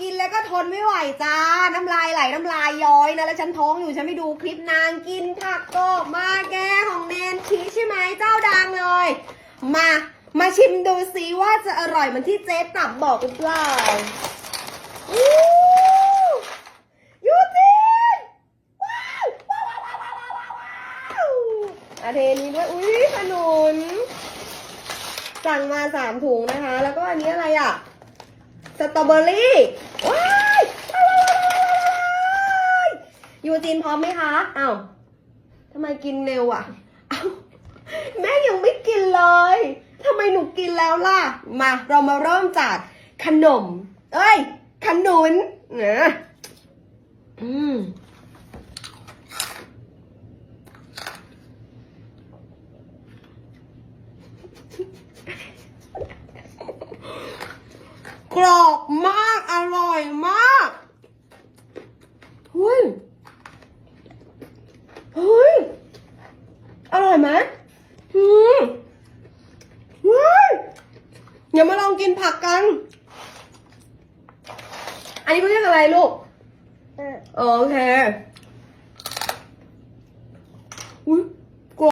กินแล้วก็ทนไม่ไหวจ้า น้ำลายไหลน้ำลายย้อยนะ แล้วฉันท้องอยู่ฉันไม่ดูคลิปนางกินผักกบมาแกของแนนชีใช่ไหมเจ้าดังเลย มามาชิมดูซิว่าจะอร่อยเหมือนที่เจ๊ตับบอกหรือเปล่าอู้ยูจินว้าวว้าวว้าวว้าวว้าวว้าวว้าวอะเทนี้ด้วยอุ้ยขนุน สั่งมาสามถุงนะคะ แล้วก็อันนี้อะไรอะ สตรอเบอรี่ว้ายยูจีนพร้อมไหมคะอ้าวทำไมกินเร็วอะอ้าวแม่ยังไม่กินเลยทำไมหนูกินแล้วล่ะ มาเรามาเริ่มจากขนม เอ้ย ขนุนนะอืม รอบมาก อร่อยมากเฮ้ยเฮ้ย อร่อยไหมอืมเฮ้ยเดี๋ยวมาลองกินผักกัน อันนี้เขาเรียกอะไรลูกเออโอเค อุ้ย